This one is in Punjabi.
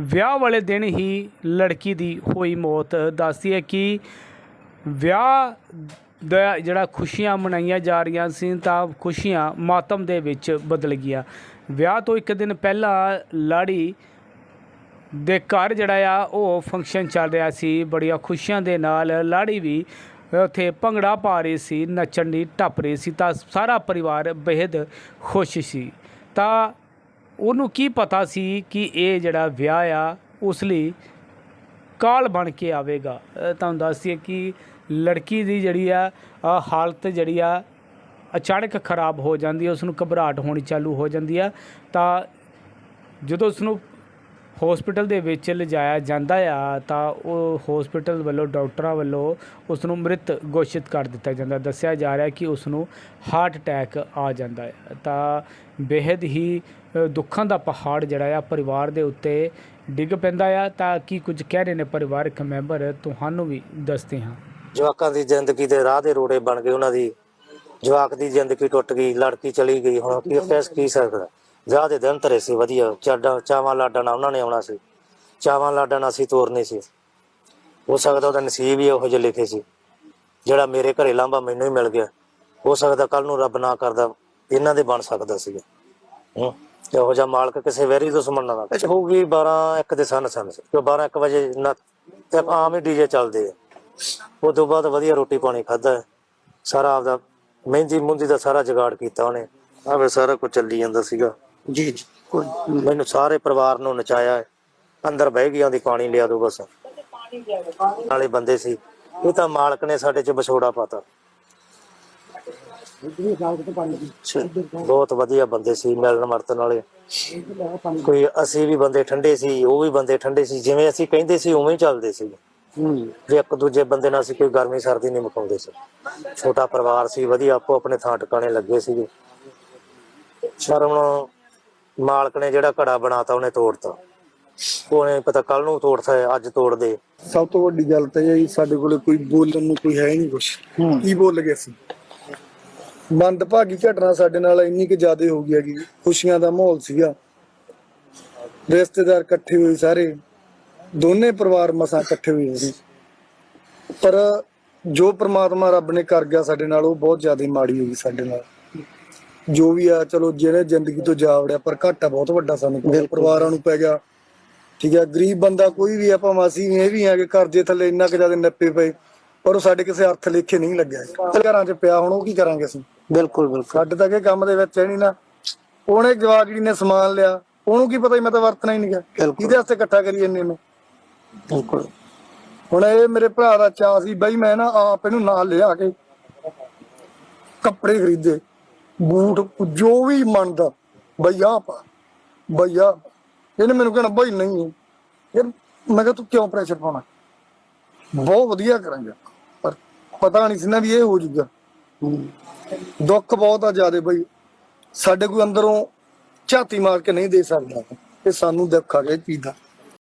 ਵਿਆਹ ਵਾਲੇ ਦਿਨ ਹੀ ਲੜਕੀ ਦੀ ਹੋਈ ਮੌਤ। ਦੱਸਦੀ ਹੈ ਕਿ ਵਿਆਹ ਦਾ ਜਿਹੜਾ ਖੁਸ਼ੀਆਂ ਮਨਾਈਆਂ ਜਾ ਰਹੀਆਂ ਸੀ, ਤਾਂ ਖੁਸ਼ੀਆਂ ਮਾਤਮ ਦੇ ਵਿੱਚ ਬਦਲ ਗਿਆ ਵਿਆਹ ਤੋਂ ਇੱਕ ਦਿਨ ਪਹਿਲਾਂ ਲਾੜੀ ਦੇ ਘਰ ਜਿਹੜਾ ਆ, ਉਹ ਫੰਕਸ਼ਨ ਚੱਲ ਰਿਹਾ ਸੀ। ਬੜੀਆਂ ਖੁਸ਼ੀਆਂ ਦੇ ਨਾਲ ਲਾੜੀ ਵੀ ਉੱਥੇ ਭੰਗੜਾ ਪਾ ਰਹੀ ਸੀ, ਨੱਚਣ ਦੀ ਟੱਪ ਰਹੀ ਸੀ, ਤਾਂ ਸਾਰਾ ਪਰਿਵਾਰ ਬੇहद ਖੁਸ਼ ਸੀ। ਤਾਂ ਉਹਨੂੰ ਕੀ ਪਤਾ ਸੀ ਕਿ ਇਹ ਜਿਹੜਾ ਵਿਆਹ ਆ, ਉਸ ਲਈ ਕਾਲ ਬਣ ਕੇ ਆਵੇਗਾ। ਤੁਹਾਨੂੰ ਦੱਸਦੀ ਕਿ ਲੜਕੀ ਦੀ ਜਿਹੜੀ ਆ ਹਾਲਤ ਜਿਹੜੀ ਆ, ਅਚਾਨਕ ਖਰਾਬ ਹੋ ਜਾਂਦੀ ਹੈ ਉਸ ਨੂੰ ਘਬਰਾਹਟ ਹੋਣੀ ਚਾਲੂ ਹੋ ਜਾਂਦੀ ਆ। ਤਾਂ ਜਦੋਂ ਉਸ ਨੂੰ ਹਸਪੀਟਲ ਦੇ ਵਿੱਚ ਲਿਜਾਇਆ ਜਾਂਦਾ ਆ, ਤਾਂ ਉਹ ਹਸਪੀਟਲ ਵੱਲੋਂ, ਡਾਕਟਰਾਂ ਵੱਲੋਂ ਉਸ ਨੂੰ ਮ੍ਰਿਤ ਘੋਸ਼ਿਤ ਕਰ ਦਿੱਤਾ ਜਾਂਦਾ। ਦੱਸਿਆ ਜਾ ਰਿਹਾ ਕਿ ਉਸ ਨੂੰ ਹਾਰਟ ਅਟੈਕ ਆ ਜਾਂਦਾ ਹੈ ਤਾਂ ਬੇहद ਹੀ ਦੁੱਖਾਂ ਦਾ ਪਹਾੜ ਜਿਹੜਾ ਆ, ਪਰਿਵਾਰ ਦੇ ਉੱਤੇ ਡਿੱਗ ਪੈਂਦਾ ਆ। ਤਾਂ ਕੀ ਕੁਝ ਕਹਿ ਰਹੇ ਨੇ ਪਰਿਵਾਰਕ ਮੈਂਬਰ? ਤੁਹਾਨੂੰ ਵੀ ਦੱਸਦੇ ਹਾਂ। ਜਵਾਕਾਂ ਦੀ ਜ਼ਿੰਦਗੀ ਦੇ ਰਾਹ ਦੇ ਰੋੜੇ ਬਣ ਗਏ ਉਹਨਾਂ ਦੀ। ਜਵਾਕ ਦੀ ਜ਼ਿੰਦਗੀ ਟੁੱਟ ਗਈ, ਲੜਕੀ ਚਲੀ ਗਈ। ਹੁਣ ਕੀ ਫੈਸ ਕੀ ਸਕਦਾ? ਵਿਆਹ ਦੇ ਦਿਨ ਧਰੇ ਸੀ, ਵਧੀਆ। ਚਾਡਾ ਚਾਵਾਂ ਲਾਡਾਂ ਨਾਲ ਉਹਨਾਂ ਨੇ ਆਉਣਾ ਸੀ। ਚਾਵਾਂ ਲਾਡਾਂ ਨਾਲ ਅਸੀਂ ਤੋਰਨੀ ਸੀ। ਹੋ ਸਕਦਾ ਉਹਦਾ ਨਸੀਬ ਹੀ ਉਹੋ ਜਿਹੇ ਲਿਖੇ ਸੀ, ਜਿਹੜਾ ਮੇਰੇ ਘਰੇ ਲਾਂਭਾ ਮੈਨੂੰ ਹੀ ਮਿਲ ਗਿਆ। ਹੋ ਸਕਦਾ ਕੱਲ ਨੂੰ ਰੱਬ ਨਾ ਕਰਦਾ, ਇਹਨਾਂ ਦੇ ਬਣ ਸਕਦਾ ਸੀਗਾ ਹੂੰ। ਇਹੋ ਜਿਹਾ ਮਾਲਕ ਕਿਸੇ ਵੈਰੀ ਦੁਸ਼ਮਣ ਨਾਲ ਨਾ ਹੋਊਗੀ 12 1 ਦੇ ਸਨ ਸਨ ਕਿ 12 1 ਵਜੇ ਨਾ ਤੇ ਆਮ ਹੀ ਡੀਜੇ ਚੱਲਦੇ ਆ। ਉਹ ਤੋਂ ਬਾਅਦ ਵਧੀਆ ਰੋਟੀ ਪਾਣੀ ਖਾਦਾ ਸਾਰਾ ਆਪਦਾ ਮਹਿੰਦੀ ਮੁੰਦੀ ਦਾ ਸਾਰਾ ਜੁਗਾੜ ਕੀਤਾ ਉਹਨੇ। ਆਵੇ ਸਾਰਾ ਕੁਝ ਚੱਲੀ ਜਾਂਦਾ ਸੀਗਾ। ਜੀ ਜੀ ਮੈਨੂੰ ਸਾਰੇ ਪਰਿਵਾਰ ਨੂੰ ਨਚਾਇਆ। ਅੰਦਰ ਬਹਿ ਗਿਆ ਦੀ ਪਾਣੀ ਲਿਆ ਦੋ ਬਸ। ਨਾਲੇ ਬੰਦੇ ਸੀ। ਇਹ ਤਾਂ ਮਾਲਕ ਨੇ ਸਾਡੇ ਚ ਵਿਛੋੜਾ ਪਾਤਾ। ਬਹੁਤ ਵਧੀਆ ਬੰਦੇ ਸੀ ਮਿਲਣ ਵਰਤਨ ਵਾਲੇ। ਕੋਈ ਅਸੀਂ ਵੀ ਬੰਦੇ ਠੰਡੇ ਸੀ ਉਹ ਵੀ ਬੰਦੇ ਠੰਡੇ ਸੀ ਜਿਵੇਂ ਅਸੀਂ ਕਹਿੰਦੇ ਸੀ ਉਵੇਂ ਹੀ ਚੱਲਦੇ ਸੀ। ਵੀ ਇੱਕ ਦੂਜੇ ਬੰਦੇ ਨਾਲ ਅਸੀਂ ਕੋਈ ਗਰਮੀ ਸਰਦੀ ਨਹੀਂ ਮੁਕਾਉਂਦੇ ਸੀ। ਛੋਟਾ ਪਰਿਵਾਰ ਸੀ ਵਧੀਆ ਆਪੋ ਆਪਣੇ ਥਾਂ ਟਿਕਾਣੇ ਲੱਗੇ ਸੀਗੇ। ਸ਼ਰਮ ਮਾਲਕ ਨੇ ਜਿਹੜਾ ਘੜਾ ਬਣਾਤਾ ਉਹਨੇ ਤੋੜਤਾ। ਉਹਨੇ ਪਤਾ ਕੱਲ ਨੂੰ ਤੋੜਤਾ ਹੈ, ਅੱਜ ਤੋੜ ਦੇ ਸਭ ਤੋਂ ਵੱਡੀ ਗੱਲ ਤਾਂ ਇਹ ਹੈ ਜੀ, ਸਾਡੇ ਕੋਲੇ ਕੋਈ ਬੋਲਣ ਨੂੰ ਕੋਈ ਹੈ ਹੀ ਨਹੀਂ ਕੁਛ। ਕੀ ਬੋਲ ਗਏ ਸੀ? ਮੰਦਭਾਗੀ ਘਟਨਾ ਸਾਡੇ ਨਾਲ ਇੰਨੀ ਕਿ ਜ਼ਿਆਦਾ ਹੋ ਗਈ ਹੈਗੀ ਖੁਸ਼ੀਆਂ ਦਾ ਮਾਹੌਲ ਸੀਗਾ। ਰਿਸ਼ਤੇਦਾਰ ਇਕੱਠੇ ਹੋਏ ਸਾਰੇ ਦੋਨੇ ਪਰਿਵਾਰ ਮਸਾਂ ਇਕੱਠੇ ਹੋਏ ਸੀ ਪਰ ਜੋ ਪ੍ਰਮਾਤਮਾ ਰੱਬ ਨੇ ਕਰ ਗਿਆ ਸਾਡੇ ਨਾਲ ਉਹ ਬਹੁਤ ਜ਼ਿਆਦਾ ਮਾੜੀ ਹੋਈ ਸਾਡੇ ਨਾਲ। ਜੋ ਵੀ ਆ ਚਲੋ ਜਿਹੜੇ ਜ਼ਿੰਦਗੀ ਤੋਂ ਜਾ ਵੜਿਆ ਪਰ ਘਾਟਾ ਬਹੁਤ ਵੱਡਾ ਸਾਨੂੰ ਪੈ ਗਿਆ, ਪਰਿਵਾਰਾਂ ਨੂੰ ਪੈ ਗਿਆ। ਠੀਕ ਹੈ ਗਰੀਬ ਬੰਦਾ ਕੋਈ ਵੀ ਆ ਭਾਵੇਂ ਅਸੀਂ ਇਹ ਵੀ ਆ ਕਿ ਕਰਜ਼ੇ ਥੱਲੇ ਇੰਨਾ ਕਿ ਜ਼ਿਆਦਾ ਨੱਪੇ ਪਏ ਪਰ ਉਹ ਸਾਡੇ ਕਿਸੇ ਅਰਥ ਲੇਖੇ ਨਹੀਂ ਲੱਗਿਆ। ਘਰਾਂ 'ਚ ਪਿਆ ਹੁਣ ਉਹ ਕੀ ਕਰਾਂਗੇ ਅਸੀਂ? ਬਿਲਕੁਲ ਬਿਲਕੁਲ। ਸਾਡੇ ਤਾਂ ਇਹ ਕੰਮ ਦੇ ਵਿੱਚ ਹੈ ਨਹੀਂ ਨਾ। ਉਹਨੇ ਜਵਾਕ ਜਿਹੜੀ ਨੇ ਸਮਾਨ ਲਿਆ ਉਹਨੂੰ ਕੀ ਪਤਾ ਸੀ ਮੈਂ ਤਾਂ ਵਰਤਣਾ ਹੀ ਨਹੀਂ ਗਿਆ ਬਿਲਕੁਲ। ਕਿਹਦੇ ਵਾਸਤੇ ਇਕੱਠਾ ਕਰੀ ਜੰਨੇ ਮੈਂ ਬਿਲਕੁਲ। ਹੁਣ ਇਹ ਮੇਰੇ ਭਰਾ ਦਾ ਚਾਅ ਸੀ ਬਈ ਮੈਂ ਨਾ ਆਪ ਇਹਨੂੰ ਨਾਲ ਲਿਆ ਕੇ ਕੱਪੜੇ ਖਰੀਦੇ ਬੂਟ ਜੋ ਵੀ ਮੰਨਦਾ ਬਈ ਆਹ ਪਾ ਬਈ ਆਹ ਇਹਨੇ ਮੈਨੂੰ ਕਹਿਣਾ ਬਈ ਨਹੀਂ। ਯਾਰ ਮੈਂ ਕਿਹਾ ਤੂੰ ਕਿਉਂ ਪ੍ਰੈਸ਼ਰ ਪਾਉਣਾ? ਬਹੁਤ ਵਧੀਆ ਕਰਾਂਗੇ। ਪਰ ਪਤਾ ਨਹੀਂ ਸੀ ਨਾ ਵੀ ਇਹ ਹੋ ਜਾਊਗਾ ਹੂੰ। ਦੁੱਖ ਬਹੁਤ ਆ ਜਿਆਦੇ ਬਈ। ਸਾਡੇ ਕੋਈ ਅੰਦਰੋਂ ਝਾਤੀ ਮਾਰ ਕੇ ਨਹੀਂ ਦੇ ਸਕਦਾ। ਇਹ ਸਾਨੂੰ ਦੁੱਖ ਆ ਗਿਆ ਇਹ ਚੀਜ਼ ਦਾ।